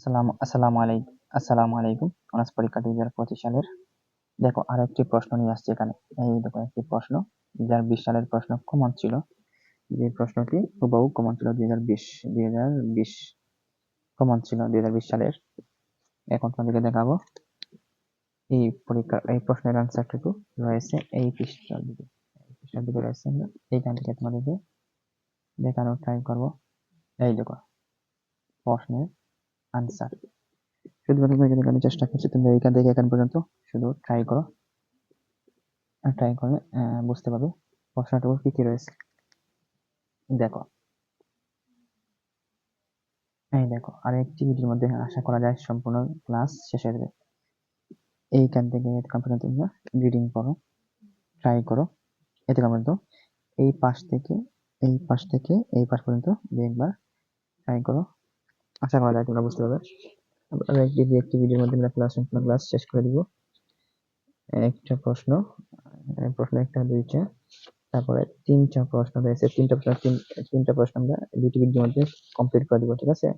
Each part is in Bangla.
আসসালামু আসসালামু আলাইকুম আসসালামু আলাইকুম। অনার্স পরীক্ষা দুই হাজার পঁচিশ সালের। দেখো, আরও একটি প্রশ্ন নিয়ে আসছে এখানে। এই দেখো, একটি প্রশ্ন। দুই হাজার বিশ সালের প্রশ্ন কমন ছিল। যে প্রশ্নটি হুবহু কমন ছিল। দুই হাজার বিশ, দুই হাজার বিশ কমন ছিল, দুই হাজার বিশ সালের। এখন তোমাদেরকে দেখাবো। এই পরীক্ষা, এই প্রশ্নের আনসারটুকু রয়েছে এই পৃষ্ঠার দিকে। পৃষ্ঠার দিকে রয়েছে এইখান থেকে তোমাদেরকে দেখানোর ট্রাই করব। এই দেখো, প্রশ্নের আনসার শুধুমাত্র তোমাকে দেখানোর চেষ্টা করছি। তোমরা এইখান থেকে এখান পর্যন্ত শুধু ট্রাই করো। ট্রাই করলে বুঝতে পারবে প্রশ্নটুকু কি কি রয়েছে। দেখো। এই দেখো, আর একটি ভিডিওর মধ্যে আশা করা যায় সম্পূর্ণ ক্লাস শেষ হয়ে যাবে। এইখান থেকে এতক্ষণ পর্যন্ত তোমরা রিডিং করো ট্রাই করো। এতক্ষণ পর্যন্ত এই পাশ থেকে, এই পাশ থেকে এই পাশ পর্যন্ত একবার ট্রাই করো। আশা করা যায় তোমরা বুঝতে পারবে। একটি একটি ভিডিওর মধ্যে আমরা ক্লাস সম্পূর্ণ ক্লাস শেষ করে দিব। একটা প্রশ্ন প্রশ্ন একটা, দুইটা, তারপরে তিনটা প্রশ্ন রয়েছে। তিনটা প্রশ্ন তিনটা প্রশ্ন আমরা দুইটি ভিডিওর মধ্যে কমপ্লিট করে দিব, ঠিক আছে?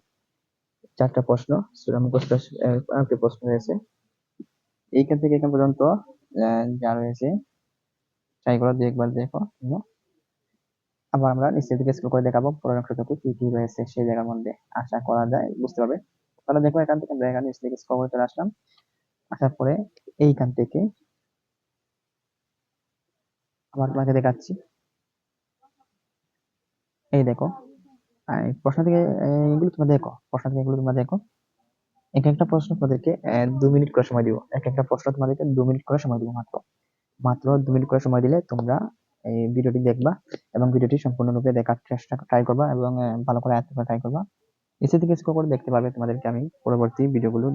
চারটা প্রশ্ন মুখস্থ আরেকটি প্রশ্ন রয়েছে। এইখান থেকে এখান পর্যন্ত যা রয়েছে ট্রাই করে একবার দেখো আবার আমরা নিচের দিকে স্ক্রল করে দেখাবো পরের অংশটুকু কি কি রয়েছে সেই জায়গার মধ্যে। আশা করা যায়, বুঝতে পারবে? তাহলে দেখো এখান থেকে আমরা এখানে নিচ থেকে স্ক্রল করে চলে আসলাম। আসার পরে এইখান থেকে আবার তোমাকে দেখাচ্ছি। এই দেখো প্রশ্ন থেকে এগুলো তোমরা দেখো, প্রশ্ন থেকে এগুলো তোমরা দেখো। এক একটা প্রশ্ন তোমাদেরকে দু মিনিট করে সময় দিব। এক একটা প্রশ্ন তোমাদেরকে দু মিনিট করে সময় দিব মাত্র। মাত্র দু মিনিট করে সময় দিলে তোমরা এই ভিডিওটি দেখবা এবং ভিডিওটি সম্পূর্ণরূপে দেখার চেষ্টা ট্রাই করবা এবং ভালো করে আয়ত্ত করার ট্রাই করবা। নিচে থেকে স্ক্রল করে দেখতে পারবে তোমাদেরকে আমি পরবর্তী ভিডিওগুলো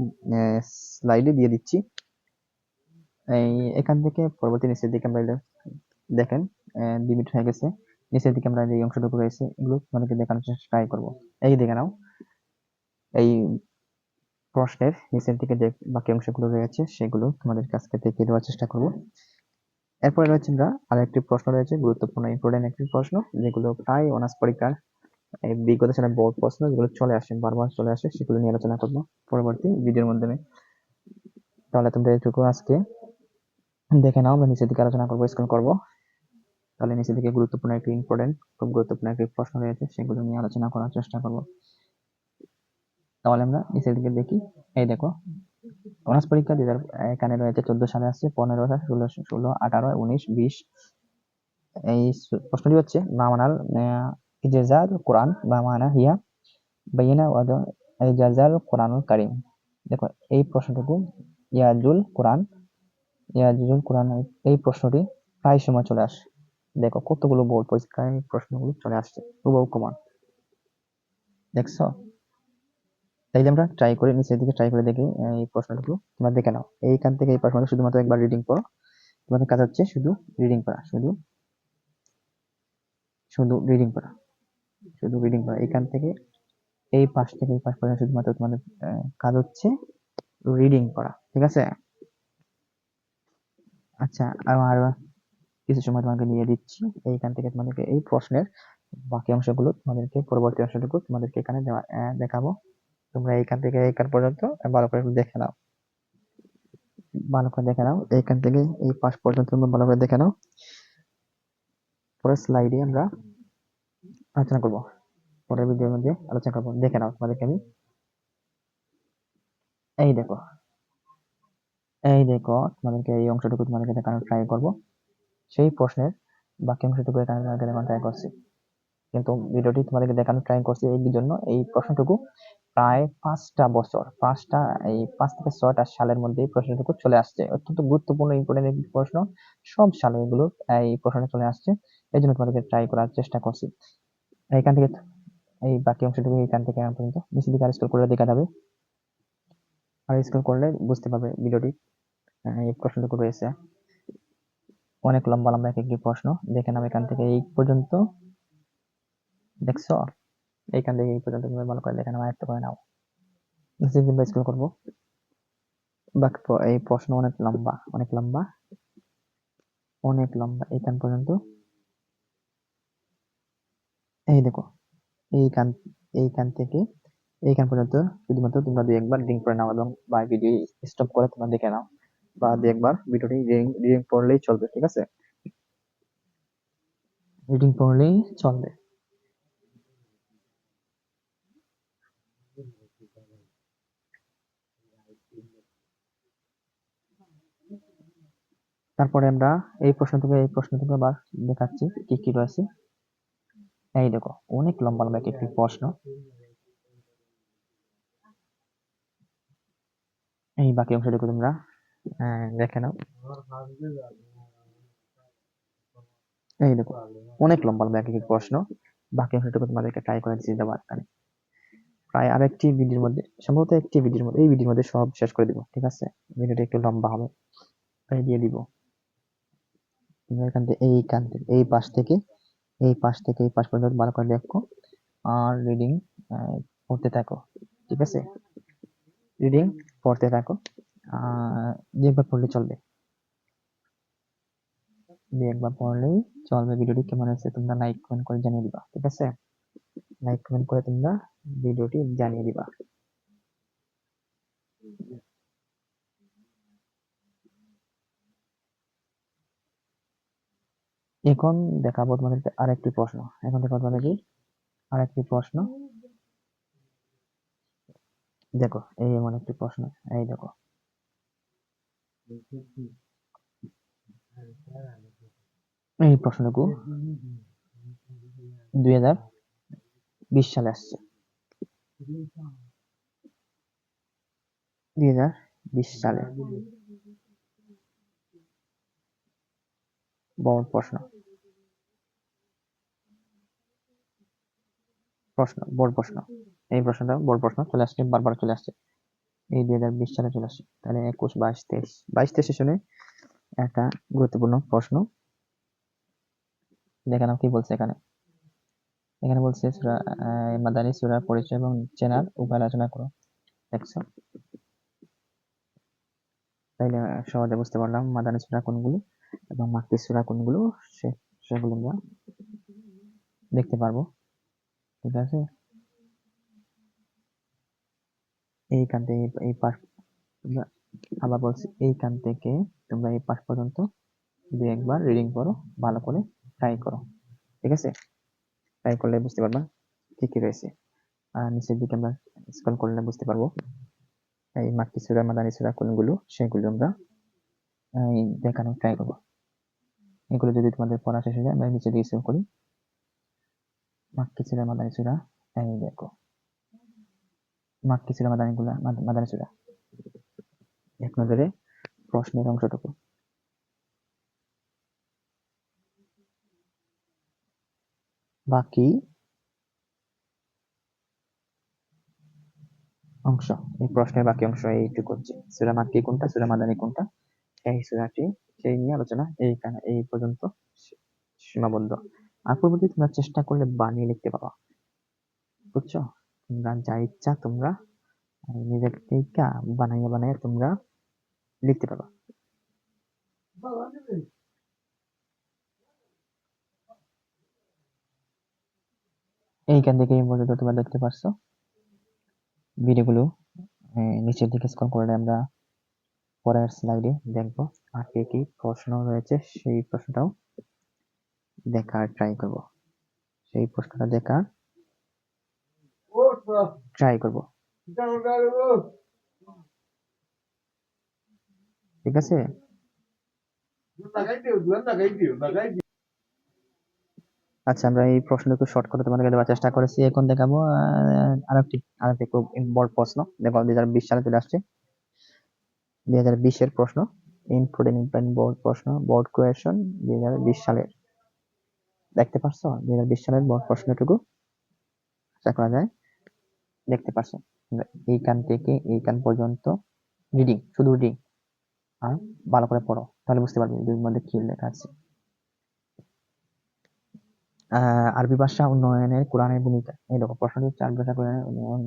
স্লাইডে দিয়ে দিচ্ছি। এই, এখান থেকে পরবর্তী নিচের দিকে আমরা দেখেন দুই হয়ে গেছে। নিচের দিকে আমরা যে অংশটুকু রয়েছে, এগুলো তোমাদেরকে দেখানোর চেষ্টা ট্রাই করব। এই দেখে নাও, এই প্রশ্নের নিচের দিকে যে বাকি অংশগুলো রয়েছে, সেগুলো তোমাদের কাছকে দেখিয়ে দেওয়ার চেষ্টা করব। এরপরে রয়েছে আমরা আর একটি প্রশ্ন রয়েছে, গুরুত্বপূর্ণ ইম্পর্টেন্ট একটি প্রশ্ন, যেগুলো প্রায় অনার্স পরীক্ষার বিগত সালের বোর্ড প্রশ্ন, যেগুলো চলে আসে, বারবার চলে আসে, সেগুলো নিয়ে আলোচনা করব পরবর্তী ভিডিওর মাধ্যমে। তাহলে তোমরা এটুকু আজকে দেখে নাও, আমরা নিচের দিকে আলোচনা করব স্ক্রল করব। তাহলে নিচের দিকে গুরুত্বপূর্ণ একটি ইম্পর্টেন্ট খুব গুরুত্বপূর্ণ একটি প্রশ্ন রয়েছে, সেগুলো নিয়ে আলোচনা করার চেষ্টা করব। তাহলে আমরা নিচের দিকে দেখি, এই দেখো অনার্স পরীক্ষা দুই এখানে রয়েছে চোদ্দ সালে আসছে, পনেরো ষোলো ষোলো, আঠারো, উনিশ, বিশ। এই প্রশ্নটি হচ্ছে মামানাল ইজাজাল কোরআন বা মানা হিয়া বাইনা ওয়াদ ইজাজাল কোরআনুল কারিম। দেখো, এই প্রশ্নটুকু, ইয়াজুল কোরআন ইয়াজুল কোরআন, এই প্রশ্নটি প্রায় সময় চলে আসে। দেখো, কতগুলো বোর্ড পরীক্ষায় প্রশ্নগুলো চলে আসছে, হুবহু কমান। দেখছ? তাইলে আমরা ট্রাই করে নিচের দিকে ট্রাই করে দেখি এই প্রশ্নগুলো তোমরা দেখে নাও। এইখান থেকে এই প্রশ্নটা শুধুমাত্র একবার রিডিং করো। তোমাদের কাজ হচ্ছে শুধু রিডিং করা, শুধু শুধু রিডিং করা, শুধু রিডিং করা। এখান থেকে, এই পাশ থেকে এই পাশ পর্যন্ত শুধুমাত্র তোমাদের কাজ হচ্ছে রিডিং করা, ঠিক আছে? আচ্ছা আর কিছু সময় তোমাকে দিয়ে দিচ্ছি। এইখান থেকে তোমাদেরকে এই প্রশ্নের বাকি অংশগুলো, তোমাদেরকে পরবর্তী অংশটুকু তোমাদেরকে এখানে দেখাবো। তোমরা এইখান থেকে এইখান পর্যন্ত ভালো করে দেখে নাও। ভালো করে দেখে নাও। এইখান থেকে এই পাশ পর্যন্ত তোমরা ভালো করে দেখে নাও। পরের স্লাইডে আমরা আলোচনা করব। পরের ভিডিওর মধ্যে আলোচনা করব। দেখে নাও তোমাদেরকে আমি। এই দেখো। এই দেখো, তোমাদেরকে এই অংশটুকু তোমাদেরকে দেখানোর ট্রাই করব। সেই প্রশ্নের বাকি অংশটুকু এখানে দেখানোর ট্রাই করছি। কিন্তু ভিডিওটি তোমাদেরকে দেখানোর ট্রাই করছি এই জন্য এই প্রশ্নটুকু প্রায় পাঁচটা বছর, পাঁচটা, এই পাঁচ থেকে ছয়টা সালের মধ্যে এই প্রশ্নটুকু চলে আসছে। অত্যন্ত গুরুত্বপূর্ণ ইম্পর্টেন্ট একটি প্রশ্ন। সব সালে এগুলো এই প্রশ্নটা চলে আসছে। এই জন্য তোমাদেরকে ট্রাই করার চেষ্টা করছি। এইখান থেকে, এই বাকি অংশটুকু এইখান থেকে পর্যন্ত নিচের দিকে আর স্কুল করলে দেখা যাবে। আর স্কুল করলে বুঝতে পারবে ভিডিওটি। এই প্রশ্নটুকু রয়েছে। অনেক লম্বা লম্বা এক একটি প্রশ্ন। দেখে নাও এখান থেকে। এই পর্যন্ত দেখছ? এইখান থেকে এই পর্যন্ত তুমি ভালো করে দেখে নাও, আয়ত্ত করে নাও। কিংবা স্কুল করব। বাকি, এই প্রশ্ন অনেক লম্বা অনেক লম্বা অনেক লম্বা এইখান পর্যন্ত। এই দেখো, এইখান এইখান থেকে, এইখান পর্যন্ত শুধুমাত্র তোমরা দুই একবার রিডিং করে নাও এবং বা ভিডিও স্টপ করে তোমরা দেখে নাও বা দুই একবার ভিডিওটি রিডিং পড়লেই চলবে, ঠিক আছে? রিডিং পড়লেই চলবে। তারপরে আমরা এই প্রশ্ন থেকে, এই প্রশ্ন থেকে আবার দেখাচ্ছি কি কি রয়েছে। এই দেখো, অনেক লম্বা লম্বা একটি প্রশ্ন। এই বাকি অংশটুকু তোমরা। দেখে নাও। এই দেখো, অনেক লম্বা লম্বা এক প্রশ্ন। বাকি অংশটুকু তোমাদেরকে ট্রাই করে দিচ্ছি দেওয়ার এখানে প্রায় আরেকটি ভিডিওর মধ্যে, সম্ভবত একটি ভিডিওর মধ্যে, এই ভিডিওর মধ্যে সব শেষ করে দিব, ঠিক আছে? ভিডিওটা একটু লম্বা হবে, তাই দিয়ে দিব। তোমরা এখান থেকে এই কান থেকে, এই পাশ থেকে, এই পাশ থেকে, এই পাশ পর্যন্ত ভালো করে দেখো আর রিডিং পড়তে থাকো, ঠিক আছে? রিডিং পড়তে থাকো একবার পড়লে চলবে। একবার পড়লেই চলবে ভিডিওটি কেমন হয়েছে তোমরা লাইক কমেন্ট করে জানিয়ে দিবা, ঠিক আছে? লাইক কমেন্ট করে তোমরা ভিডিওটি জানিয়ে দিবা। এখন দেখাবো তোমাদেরকে আরেকটি প্রশ্ন। এখন দেখাবো তোমাদেরকে আরেকটি প্রশ্ন। দেখো, এই এমন একটি প্রশ্ন এই দেখো। এই প্রশ্নটুকু দুই হাজার বিশ সালে আসছে। দুই হাজার বিশ সালে। প্রশ্ন। প্রশ্ন, বড় প্রশ্ন। এই প্রশ্নটা বড় প্রশ্ন, চলে আসছে, বারবার চলে আসছে। এই দুই হাজার বিশ সালে চলে আসছে। তাহলে একুশ, বাইশ, তেইশ বাইশ তেইশ সেশনে একটা গুরুত্বপূর্ণ প্রশ্ন। দেখে নাও কি বলছে এখানে। এখানে বলছে সূরা মাদানী সূরার পরিচয় এবং চেনার উপায় আলোচনা করো। দেখছ? তাইলে সহজে বুঝতে পারলাম মাদানী সূরা কোনগুলো। এবং মাক্কি সূরা কোনগুলো সেগুলো আমরা দেখতে পারব। ঠিক আছে? এইখান থেকে, এই- পাশ আবার বলছি এইখান থেকে তোমরা এই পাশ পর্যন্ত একবার রিডিং করো, ভালো করে ট্রাই করো। ঠিক আছে? ট্রাই করলে বুঝতে পারবা কি কি রয়েছে। আর নিচের দিকে আমরা স্ক্রল করলে বুঝতে পারব, এই মাক্কি সূরা, মাদানী সূরা কোনগুলো, সেগুলো আমরা দেখানো ট্রাই করব। এগুলো যদি তোমাদের পড়া শেষ হয়ে যায়, আমরা নিচে দিয়ে করি। মাক্কি মাদানী সূরা এই দেখো। মাক্কি মাদানী মাদানী এক নজরে প্রশ্নের অংশটুকু। বাকি অংশ, এই প্রশ্নের বাকি অংশ এইটুকু হচ্ছে। সূরা মাক্কি কোনটা? সূরা মাদানী কোনটা? এই সূরাটি সেই নিয়ে আলোচনা এইখানে এই পর্যন্ত সীমাবদ্ধ। আর পরবর্তী তোমরা চেষ্টা করলে বানিয়ে লিখতে পারো। বুঝছ? তোমরা যা ইচ্ছা তোমরা নিজের থেকে বানাইয়া বানাইয়া তোমরা লিখতে পারো। এইখান থেকে এই পর্যন্ত তোমরা দেখতে পারছ। ভিডিওগুলো নিচের দিকে স্ক্রল করলে আমরা পরের স্লাইডে দেখব আর কি কি প্রশ্ন রয়েছে সেই প্রশ্নটাও দেখার ট্রাই করব। সেই প্রশ্নটা দেখার ট্রাই করব। ঠিক আছে? আচ্ছা আমরা এই প্রশ্নটুকু শর্ট করে তোমাদেরকে দেওয়ার চেষ্টা করেছি। এখন দেখাবো আরেকটি আরেকটি খুব বড় প্রশ্ন। দেখো, দুই হাজার বিশ সালে চলে আসছে। দুই হাজার বিশের প্রশ্ন এন্ড ইম্প্যাক্ট বোর্ড প্রশ্ন বোর্ড কোয়েশন দুই হাজার বিশ সালের। দেখতে পারছ? দুই হাজার বিশ সালের বোর্ড প্রশ্নটুকু? আশা করা যায়। দেখতে আমরা এইখান থেকে এইখান পর্যন্ত রিডিং শুধু রিডিং আর ভালো করে পড়ো, তাহলে বুঝতে পারবে দুই মধ্যে কি লেখা আছে। আরবি ভাষা উন্নয়নের কোরআনের ভূমিকা। এই দেখো প্রশ্নটি হচ্ছে আরবি ভাষা কোরআনের উন্নয়ন।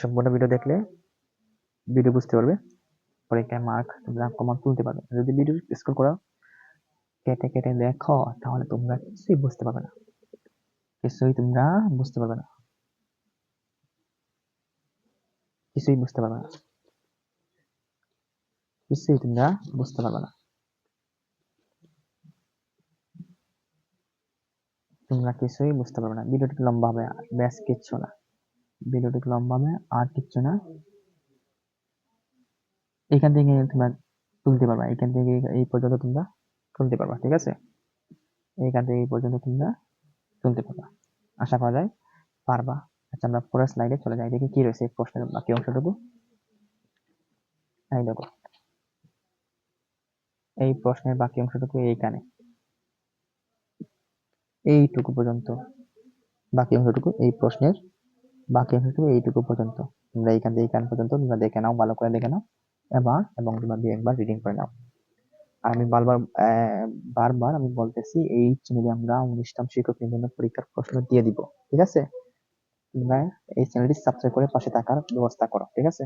সম্পূর্ণ ভিডিও দেখলে ভিডিও বুঝতে পারবে। পরীক্ষায় মার্ক তোমরা কমন তুলতে পারবে। যদি ভিডিও স্কোর করো, কেটে কেটে দেখো তাহলে তোমরা কিছুই বুঝতে পারবে না। কিছুই তোমরা বুঝতে পারবে না। কিছুই বুঝতে পারবে না। কিছুই তোমরা বুঝতে পারবে না। তোমরা কিছুই বুঝতে পারবে না। ভিডিওটি লম্বা হবে ব্যাস কিচ্ছু না। ভিডিওটি লম্বা হবে, আর কিচ্ছু না। এখান থেকে তোমরা তুলতে পারবা। এখান থেকে এই পর্যন্ত তোমরা তুলতে পারবা, ঠিক আছে? এইখান থেকে এই পর্যন্ত তোমরা তুলতে পারবা। আশা করা যায় পারবা। আচ্ছা আমরা পরের স্লাইডে চলে যাই, দেখি কি রয়েছে প্রশ্নের বাকি অংশটুকু। এই দেখো, এই প্রশ্নের বাকি অংশটুকু এইখানে। এইটুকু পর্যন্ত বাকি অংশটুকু, এই প্রশ্নের বাকি অংশটুকু এইটুকু পর্যন্ত। তোমরা এইখান থেকে এইখান পর্যন্ত তোমরা দেখে নাও, ভালো করে দেখে নাও। এবার এবং তোমরা দুই একবার রিডিং করে নাও। আর আমি বারবার বারবার আমি বলতেছি, এই চ্যানেলে আমরা অনুষ্ঠান শিক্ষক নিবন্ধন পরীক্ষার প্রশ্ন দিয়ে দিব, ঠিক আছে? তোমরা এই চ্যানেলটি সাবস্ক্রাইব করে পাশে থাকার ব্যবস্থা করো, ঠিক আছে?